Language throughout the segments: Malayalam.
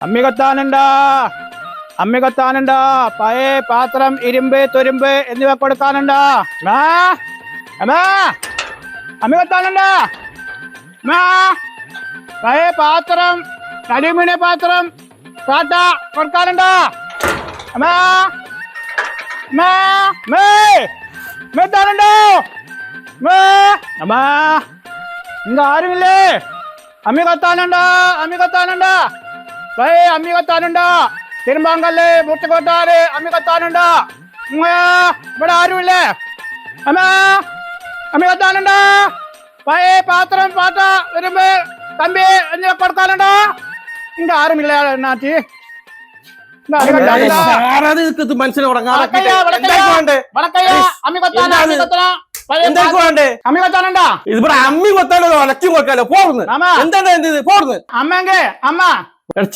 അമ്മി കൊത്താനുണ്ടോ അമ്മി കൊത്താനുണ്ടോ പഴയ പാത്രം ഇരുമ്പ് തുരുമ്പ് എന്നിവ കൊടുക്കാനുണ്ടാ. അമ്മാ അമ്മാ അമ്മി കൊത്താനുണ്ടോ മാ. പഴയ പാത്രം കരിമീന പാത്രം കാട്ട കൊടുക്കാനുണ്ടാ. അമ്മാ മേ മേ അമ്മാ ഇങ്ങ ആരുമില്ലേ അമ്മി കൊത്താനുണ്ടോ അമ്മി കൊത്താനുണ്ടോ പൈ അമ്മി കൊത്താനുണ്ടോ തിരുമ്പാങ്കല്ല് മുട്ടുകൊട്ടാറ് അമ്മി കൊത്താനുണ്ടോ ഇവിടെ ആരുമില്ലേ? അമ്മ അമ്മി കൊത്താനുണ്ടോ പൈ പാത്രം പാട്ട വരുമ്പ് തമ്പി എന്നിവ കൊടുക്കാനുണ്ടോ ഇങ്ങ ആരുമില്ല നാട്ടി. അമ്മ അമ്മി കൊത്താന, അമ്മി. പഴയ അമ്മി അമ്മി. പോർന്ന് എന്ത്? പോർന്ന് അമ്മ എടാ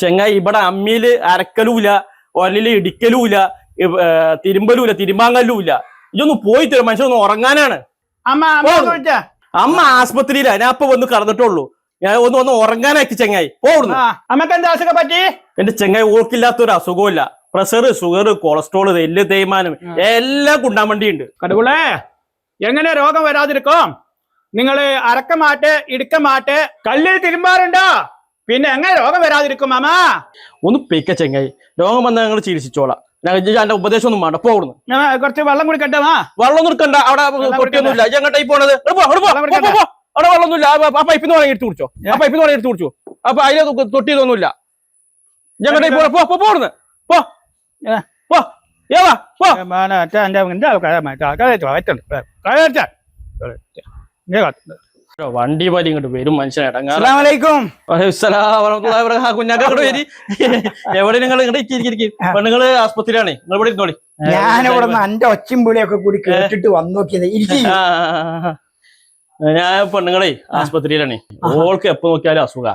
ചെങ്ങായി ഇവിടെ അമ്മിയിൽ അരക്കലൂല ഒരലിൽ ഇടിക്കലൂല തിരുമ്പലൂല തിരുമ്പാങ്കല്ലൂല ഇതൊന്ന് പോയി തരും മനുഷ്യൻ ഉറങ്ങാനാണ്. അമ്മ ആസ്പത്രിയിലാ. ഞാൻ അപ്പൊ വന്ന് കടന്നിട്ടുള്ളൂ. ഞാൻ ഒന്ന് വന്ന് ഉറങ്ങാനായിട്ട് ചെങ്ങായി. അമ്മയ്ക്ക് എന്താ അസുഖം പറ്റി? എന്റെ ചെങ്ങായി ഓർക്കില്ലാത്തൊരു അസുഖമില്ല പ്രഷർ ഷുഗർ കൊളസ്ട്രോൾ എല്ല് തേയ്മാനം എല്ലാം കുണ്ടാൻ വേണ്ടിയുണ്ട്. കടുകുളേ എങ്ങനെ രോഗം വരാതിരിക്കും? നിങ്ങൾ അരക്കമാറ്റ് ഇടുക്കമാറ്റ് കല്ലിൽ തിരുമ്പാറുണ്ടോ? പിന്നെ എങ്ങനെ രോഗം വരാതിരിക്കും മാമ? ഒന്ന് പിക്ക ചെങ്ങായി. രോഗം വന്നാൽ ഞങ്ങൾ ചികിത്സിച്ചോളാം. ഞാൻ എന്റെ ഉപദേശം ഒന്നും വേണ്ട. പോകുന്നു കുറച്ച് വെള്ളം കുടിക്കട്ടെ മാ. വെള്ളം നിർക്കണ്ട അവിടെ കുട്ടിയൊന്നുമില്ല. ഞങ്ങളുടെ ഈ പോണത്? പോ, പോ. പോ, പോ. അവിടെ വെള്ളമൊന്നുമില്ല. ആ- പൈപ്പിന്ന് വേണമെങ്കിൽ എടുത്ത് കുടിച്ചോ. ആ പൈപ്പിന്ന് വേണമെങ്കിൽ എടുത്ത് കുടിച്ചോ. അപ്പൊ അതിലെ തൊട്ടിയതൊന്നുമില്ല. ഞങ്ങളുടെ എങ്ങോട്ടായി പോ പോ പോ ഏവാ പോ. ഏ. പോ. ഏവാ പോ. വണ്ടി പാലി ഇങ്ങോട്ട് വരും മനുഷ്യനെ ഇടങ്ങാറ്. അസ്സലാമലൈക്കും. കുഞ്ഞാക്കോട് വരി. എവിടെ നിങ്ങൾ ഇങ്ങോട്ട് പെണ്ണുങ്ങൾ ആസ്പത്രിയാണ് നിങ്ങൾ ഇവിടെ ഇരുന്നോളി. ഞാനിവിടെ എന്റെ ഒച്ചും പുളിയൊക്കെ കൂടി കേട്ടിട്ട് വന്നു നോക്കിയത്. ഇരിക്കി. ആ, ആ, ആ. ഞാൻ പെണ്ണുങ്ങളെ ആസ്പത്രിയിലാണ്. ഓൾക്ക് എപ്പോ നോക്കിയാലും അസുഖ.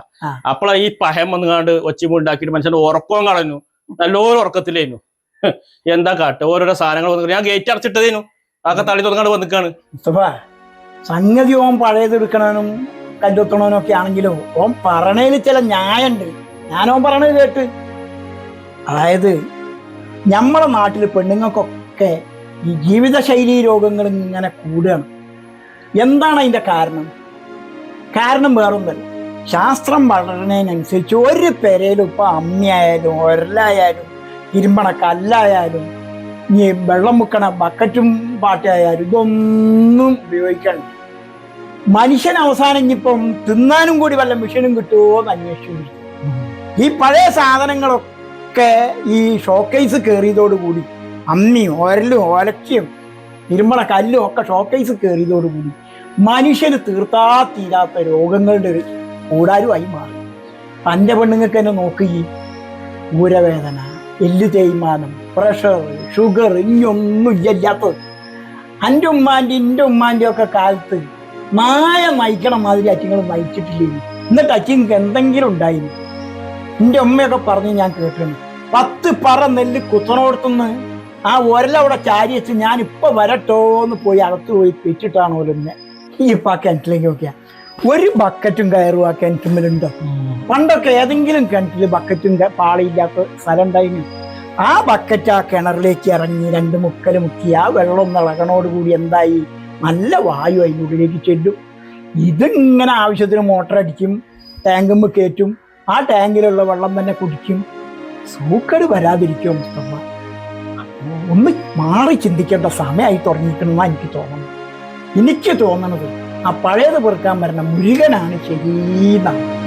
അപ്പള ഈ പഹം വന്നുകാണ്ട് ഒച്ചിമ ഉണ്ടാക്കിയിട്ട് മനുഷ്യന്റെ ഉറക്കവും കളഞ്ഞു നല്ലൊരു ഉറക്കത്തിലായിരുന്നു. എന്താ കാട്ട്? ഓരോരോ സാധനങ്ങൾ ഞാൻ ഗേറ്റ് അടച്ചിട്ടതേനു. ആകെ തള്ളി തുറന്നാണ്ട് വന്നിക്കാണ്. സംഗതി ഓം പഴയത് എടുക്കണനും കല്ലെത്തണനും ഒക്കെ ആണെങ്കിലും ഓം പറഞ്ഞതിൽ ചില ന്യായമുണ്ട് ഞാനോൻ പറയണത് കേട്ട്. അതായത് നമ്മളെ നാട്ടിൽ പെണ്ണുങ്ങൾക്കൊക്കെ ഈ ജീവിതശൈലി രോഗങ്ങൾ ഇങ്ങനെ കൂടുകയാണ് എന്താണ് അതിന്റെ കാരണം? കാരണം വേറൊന്നല്ല ശാസ്ത്രം വളരുന്നതിനനുസരിച്ച് ഒരു പെരയിലും ഇപ്പം അമ്മയായാലും ഒരലായാലും ഇരുമ്പണ കല്ലായാലും ഇനി വെള്ളം മുക്കണ ബക്കറ്റും പാട്ടായാലും ഇതൊന്നും ഉപയോഗിക്കണം മനുഷ്യൻ അവസാനം ഇനിയിപ്പം തിന്നാനും കൂടി വല്ല മെഷീനും കിട്ടുമോ എന്ന് അന്വേഷിച്ചു ഈ പഴയ സാധനങ്ങളൊക്കെ ഈ ഷോക്കേസ് കയറിയതോടുകൂടി അമ്മി ഓരലും ഓലക്കയും ഇരുമ്പള കല്ലും ഒക്കെ ഷോക്കേസ് കയറിയതോടുകൂടി മനുഷ്യന് തീർത്താ തീരാത്ത രോഗങ്ങളുടെ ഒരു കൂടാരുമായി മാറി. തന്റെ പെണ്ണുങ്ങൾക്ക് തന്നെ നോക്കുകയും ഊരവേദന. എല്ല് തേയ്മാനം പ്രഷർ ഷുഗർ ഇനിയൊന്നും ഇല്ലാത്തത് എന്റെ ഉമ്മാന്റെ എന്റെ ഉമ്മാന്റെ ഒക്കെ കാലത്ത് മായ മയക്കണ മാതിരി അച്ഛങ്ങൾ നയിച്ചിട്ടില്ലേ എന്നിട്ട് അച്ഛങ്ങൾക്ക് എന്തെങ്കിലും ഉണ്ടായിരുന്നു എന്റെ ഉമ്മയൊക്കെ പറഞ്ഞ് ഞാൻ കേട്ടിരുന്നു പത്ത് പറ നെല്ല് കുത്തണോടത്തുനിന്ന് ആ ഒരലവിടെ ചാരി വെച്ച് ഞാൻ ഇപ്പൊ വരട്ടോ എന്ന് പോയി അകത്ത് പോയി ഓലെന്നെ ഈ പാ കിണറ്റിലേക്ക് നോക്കിയാ. ഒരു ബക്കറ്റും കയറും ആ കിണറ്റുമ്മലുണ്ടോ പണ്ടൊക്കെ ഏതെങ്കിലും കിണറ്റിൽ ബക്കറ്റും പാളിയില്ലാത്ത സ്ഥലം ഉണ്ടായിരുന്നു ആ ബക്കറ്റ് ആ കിണറിലേക്ക് ഇറങ്ങി രണ്ട് മുക്കൽ മുക്കി ആ വെള്ളം നിളകണോടുകൂടി എന്തായി? നല്ല വായു അതിനുള്ളിലേക്ക് ചെല്ലും. ഇതിങ്ങനെ ആവശ്യത്തിന് മോട്ടർ അടിക്കും ടാങ്കുമ്പ് കയറ്റും. ആ ടാങ്കിലുള്ള വെള്ളം തന്നെ കുടിക്കും. സൂക്കട് വരാതിരിക്കും മുസ്തഫ ഒന്ന് മാറി ചിന്തിക്കേണ്ട സമയമായി തുടങ്ങിയിട്ടുണ്ടെന്നാണ് എനിക്ക് തോന്നുന്നത്. എനിക്ക് തോന്നണത് ആ പഴയത് പെറുക്കാൻ വരുന്ന മുരുകനാണ് ശരീന്നാണ്